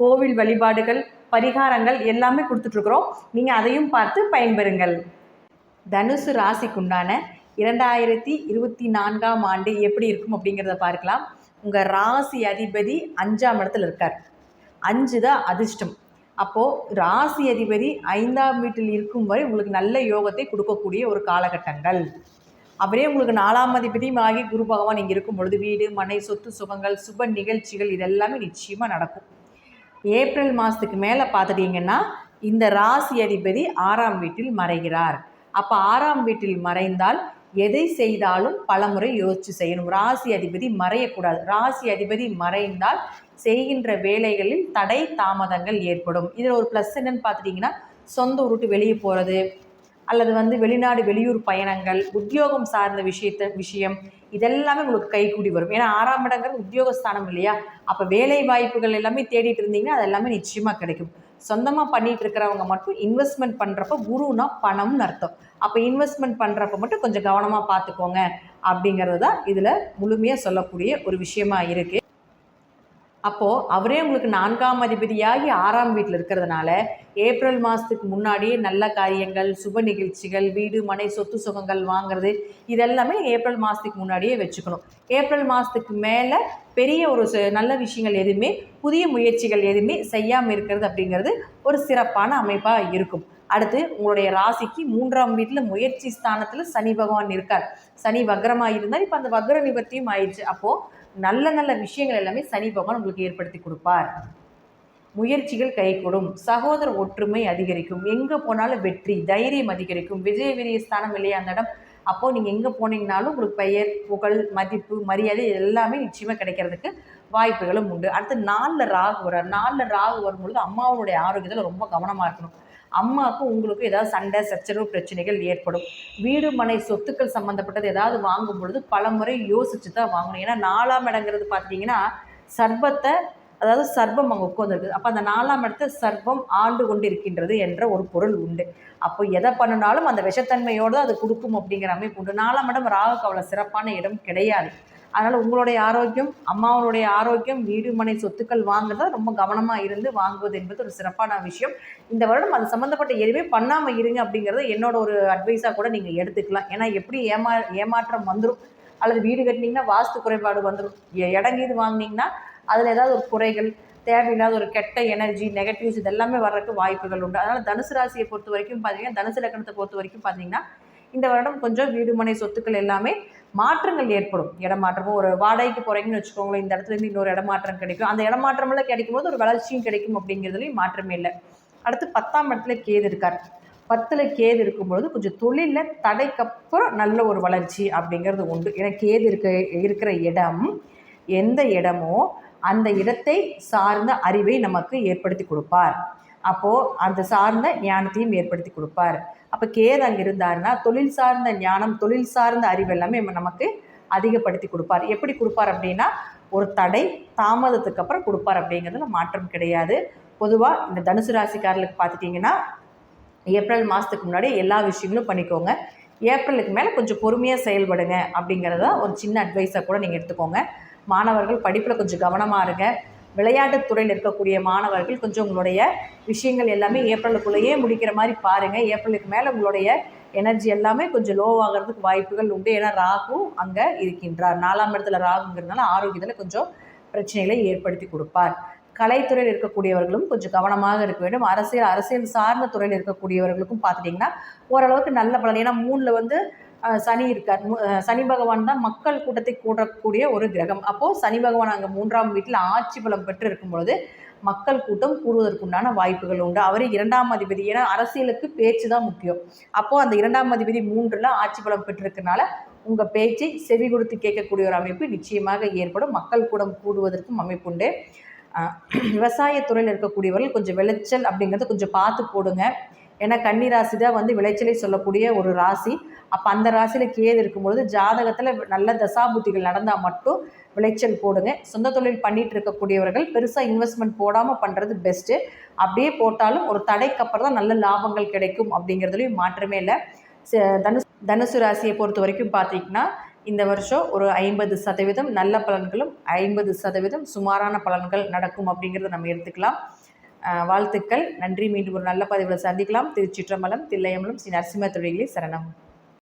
கோவில் வழிபாடுகள் பரிகாரங்கள் எல்லாமே கொடுத்துட்ருக்குறோம். நீங்கள் அதையும் பார்த்து பயன்பெறுங்கள். தனுசு ராசிக்குண்டான இரண்டாயிரத்தி இருபத்தி நான்காம் ஆண்டு எப்படி இருக்கும் அப்படிங்கிறத பார்க்கலாம். உங்கள் ராசி அதிபதி அஞ்சாம் இடத்துல இருக்கார். அஞ்சு தான் அதிர்ஷ்டம். அப்போது ராசி அதிபதி ஐந்தாம் வீட்டில் இருக்கும் வரை உங்களுக்கு நல்ல யோகத்தை கொடுக்கக்கூடிய ஒரு காலகட்டங்கள். அப்படியே உங்களுக்கு நாலாம் அதிபதியும் ஆகி குரு பகவான் இங்கே இருக்கும் பொழுது வீடு மனை சொத்து சுகங்கள் சுப நிகழ்ச்சிகள் இதெல்லாமே நிச்சயமாக நடக்கும். ஏப்ரல் மாதத்துக்கு மேலே பார்த்துட்டிங்கன்னா இந்த ராசி அதிபதி ஆறாம் வீட்டில் மறைகிறார். அப்போ ஆறாம் வீட்டில் மறைந்தால் எதை செய்தாலும் பலமுறை யோசித்து செய்யணும். ராசி அதிபதி மறையக்கூடாது. ராசி அதிபதி மறைந்தால் செய்கின்ற வேலைகளில் தடை தாமதங்கள் ஏற்படும். இதில் ஒரு ப்ளஸ் என்னன்னு பார்த்துட்டிங்கன்னா சொந்த ஊர் விட்டு வெளியே போகிறது அல்லது வந்து வெளிநாடு வெளியூர் பயணங்கள் உத்தியோகம் சார்ந்த விஷயத்த விஷயம் இதெல்லாமே உங்களுக்கு கைகூடி வரும். ஏன்னா ஆறாம் இடங்கிறது உத்தியோகஸ்தானம் இல்லையா? அப்போ வேலை வாய்ப்புகள் எல்லாமே தேடிட்டு இருந்தீங்கன்னா அது எல்லாமே நிச்சயமாக கிடைக்கும். சொந்தமாக பண்ணிட்டு இருக்கிறவங்க மட்டும் இன்வெஸ்ட்மெண்ட் பண்ணுறப்ப குருனா பணம்னு அர்த்தம். அப்போ இன்வெஸ்ட்மெண்ட் பண்ணுறப்ப மட்டும் கொஞ்சம் கவனமாக பார்த்துக்கோங்க அப்படிங்கிறது தான் இதில் முழுமையாக சொல்லக்கூடிய ஒரு விஷயமா இருக்குது அப்போது அவரே உங்களுக்கு நான்காம் அதிபதியாகி ஆறாம் வீட்டில் இருக்கிறதுனால ஏப்ரல் மாதத்துக்கு முன்னாடியே நல்ல காரியங்கள் சுப நிகழ்ச்சிகள் வீடு மனை சொத்து சுகங்கள் வாங்குறது இதெல்லாமே ஏப்ரல் மாதத்துக்கு முன்னாடியே வச்சுக்கணும். ஏப்ரல் மாதத்துக்கு மேலே பெரிய ஒரு நல்ல விஷயங்கள் எதுவுமே புதிய முயற்சிகள் எதுவுமே செய்யாமல் இருக்கிறது அப்படிங்கிறது ஒரு சிறப்பான அமைப்பாக இருக்கும். அடுத்து உங்களுடைய ராசிக்கு மூன்றாம் வீட்டில் முயற்சி ஸ்தானத்தில் சனி பகவான் இருக்கார். சனி வக்ரமாக இருந்தால் இப்போ அந்த வக்ர நிவர்த்தியும் ஆயிடுச்சு. அப்போது நல்ல நல்ல விஷயங்கள் எல்லாமே சனி பகவான் உங்களுக்கு ஏற்படுத்தி கொடுப்பார். முயற்சிகள் கைகூடும். சகோதர ஒற்றுமை அதிகரிக்கும். எங்கே போனாலும் வெற்றி தைரியம் அதிகரிக்கும். விஜய வீரிய ஸ்தானம் இல்லையா அந்த இடம்? அப்போது நீங்கள் எங்கே போனீங்கனாலும் உங்களுக்கு பெயர் புகழ் மதிப்பு மரியாதை எல்லாமே நிச்சயமாக கிடைக்கிறதுக்கு வாய்ப்புகளும் உண்டு. அடுத்து நாலில் ராகு வர நாலில் ராகு வரும்பொழுது அம்மாவுடைய ஆரோக்கியத்தில் ரொம்ப கவனமாக இருக்கணும். அம்மாவுக்கும் உங்களுக்கும் ஏதாவது சண்டை சச்சரவு பிரச்சனைகள் ஏற்படும். வீடு மனை சொத்துக்கள் சம்மந்தப்பட்டது ஏதாவது வாங்கும் பொழுது பல முறை யோசிச்சு தான் வாங்கணும். ஏன்னா நாலாம் இடங்கிறது பார்த்தீங்கன்னா சர்பத்தை அதாவது சர்பம் அங்கே உட்காந்துருக்குது அப்போ அந்த நாலாம் இடத்த சர்வம் ஆண்டு கொண்டு இருக்கின்றது என்ற ஒரு பொருள் உண்டு. அப்போ எதை பண்ணினாலும் அந்த விஷத்தன்மையோடு அது கொடுக்கும் அப்படிங்கிற அமைப்பு உண்டு. நாலாம் இடம் ராகுக்கு அவ்வளோ சிறப்பான இடம் கிடையாது. அதனால் உங்களுடைய ஆரோக்கியம் அம்மாவனுடைய ஆரோக்கியம் வீடு மனை சொத்துக்கள் வாங்குறத ரொம்ப கவனமாக இருந்து வாங்குவது என்பது ஒரு சிறப்பான விஷயம். இந்த வருடம் அது சம்மந்தப்பட்ட எதுவுமே பண்ணாமல் இருங்க அப்படிங்கிறத என்னோட ஒரு அட்வைஸாக கூட நீங்கள் எடுத்துக்கலாம். ஏன்னா எப்படி ஏமா ஏமாற்றம் வந்துடும் அல்லது வீடு கட்டினீங்கன்னா வாஸ்து குறைபாடு வந்துடும் இடங்கீது வாங்கினீங்கன்னா அதில் ஏதாவது ஒரு குறைகள் தேவையில்லாத ஒரு கெட்ட எனர்ஜி நெகட்டிவ்ஸ் இதெல்லாமே வர்றதுக்கு வாய்ப்புகள் உண்டு. அதனால் தனுசு ராசியை பொறுத்த வரைக்கும் பார்த்தீங்கன்னா தனுசு லக்கணத்தை பொறுத்த வரைக்கும் பார்த்தீங்கன்னா இந்த வருடம் கொஞ்சம் வீடு மனை சொத்துக்கள் எல்லாமே மாற்றங்கள் ஏற்படும். இடமாற்றமும் ஒரு வாடகைக்கு போகிறீங்கன்னு வச்சுக்கோங்களேன் இந்த இடத்துலேருந்து இன்னொரு இடமாற்றம் கிடைக்கும். அந்த இடமாற்றமெல்லாம் கிடைக்கும் போது ஒரு வளர்ச்சியும் கிடைக்கும் அப்படிங்கிறதுலையும் மாற்றமே இல்லை. அடுத்து பத்தாம் இடத்துல கேது இருக்கார். பத்தில் கேது இருக்கும்பொழுது கொஞ்சம் தொழிலில் தடைக்கப்புறம் நல்ல ஒரு வளர்ச்சி அப்படிங்கிறது உண்டு. ஏன்னா கேது இருக்க இருக்கிற இடம் எந்த இடமோ அந்த இடத்தை சார்ந்த அறிவை நமக்கு ஏற்படுத்தி கொடுப்பார். அப்போது அந்த சார்ந்த ஞானத்தையும் ஏற்படுத்தி கொடுப்பார். அப்போ கேது அங்கே இருந்தாருன்னா தொழில் சார்ந்த ஞானம் தொழில் சார்ந்த அறிவு எல்லாமே நமக்கு அதிகப்படுத்தி கொடுப்பார். எப்படி கொடுப்பார் அப்படின்னா ஒரு தடை தாமதத்துக்கு அப்புறம் கொடுப்பார் அப்படிங்கிறதுல மாற்றம் கிடையாது. பொதுவாக இந்த தனுசு ராசிக்காரர்களுக்கு பார்த்துட்டிங்கன்னா ஏப்ரல் மாதத்துக்கு முன்னாடி எல்லா விஷயங்களும் பண்ணிக்கோங்க. ஏப்ரலுக்கு மேலே கொஞ்சம் பொறுமையாக செயல்படுங்க அப்படிங்கிறத ஒரு சின்ன அட்வைஸாக கூட நீங்கள் எடுத்துக்கோங்க. மாணவர்கள் படிப்பில் கொஞ்சம் கவனமாக இருங்க. விளையாட்டுத் துறையில் இருக்கக்கூடிய மாணவர்கள் கொஞ்சம் உங்களுடைய விஷயங்கள் எல்லாமே ஏப்ரலுக்குள்ளேயே முடிக்கிற மாதிரி பாருங்கள் ஏப்ரலுக்கு மேலே உங்களுடைய எனர்ஜி எல்லாமே கொஞ்சம் லோவாகிறதுக்கு வாய்ப்புகள் உண்டு. ஏன்னா ராகு அங்கே இருக்கின்றார். நாலாம் இடத்துல ராகுங்கிறதுனால ஆரோக்கியத்தில் கொஞ்சம் பிரச்சனைகளை ஏற்படுத்தி கொடுப்பார். கலைத்துறையில் இருக்கக்கூடியவர்களும் கொஞ்சம் கவனமாக இருக்க வேண்டும். அரசியல் அரசியல் சார்ந்த துறையில் இருக்கக்கூடியவர்களுக்கும் பார்த்துட்டிங்கன்னா ஓரளவுக்கு நல்ல பலன். ஏன்னா மூணில் வந்து சனி இருக்கார். சனி பகவான் தான் மக்கள் கூட்டத்தை கூடக்கூடிய ஒரு கிரகம். அப்போது சனி பகவான் அங்கே மூன்றாம் வீட்டில் ஆட்சி பலம் பெற்று இருக்கும் பொழுது மக்கள் கூட்டம் கூடுவதற்குண்டான வாய்ப்புகள் உண்டு. அவர் இரண்டாம் அதிபதி. ஏன்னா அரசியலுக்கு பேச்சு தான் முக்கியம். அப்போது அந்த இரண்டாம் அதிபதி மூன்றில் ஆட்சி பலம் பெற்றிருக்கனால உங்கள் பேச்சை செவி கொடுத்து கேட்கக்கூடிய ஒரு அமைப்பு நிச்சயமாக ஏற்படும். மக்கள் கூடம் கூடுவதற்கும் அமைப்புண்டு உண்டு. விவசாயத்துறையில் இருக்கக்கூடியவர்கள் கொஞ்சம் விளைச்சல் அப்படிங்கிறத கொஞ்சம் பார்த்து போடுங்க. ஏன்னா கன்னி ராசி தான் வந்து விளைச்சலை சொல்லக்கூடிய ஒரு ராசி. அப்போ அந்த ராசியில் கேது இருக்கும்பொழுது ஜாதகத்தில் நல்ல தசாபுத்திகள் நடந்தால் மட்டும் விளைச்சல் போடுங்க. சொந்த தொழில் பண்ணிட்டு இருக்கக்கூடியவர்கள் பெருசாக இன்வெஸ்ட்மெண்ட் போடாமல் பண்ணுறது பெஸ்ட்டு அப்படியே போட்டாலும் ஒரு தடைக்கு அப்புறம் தான் நல்ல லாபங்கள் கிடைக்கும் அப்படிங்கிறதுலையும் மாற்றமே இல்லை. தனுசு தனுசு ராசியை பொறுத்த வரைக்கும் பார்த்தீங்கன்னா இந்த வருஷம் ஒரு ஐம்பது சதவீதம் நல்ல பலன்களும் ஐம்பது சதவீதம் சுமாரான பலன்கள் நடக்கும் அப்படிங்கிறத நம்ம எடுத்துக்கலாம். வாழ்த்துக்கள். நன்றி. மீண்டும் ஒரு நல்ல பதிவில் சந்திக்கலாம். திருச்சிற்றம்பலம் தில்லையம்பலம் ஸ்ரீ நரசிம்ம தொழிலே சரணம்.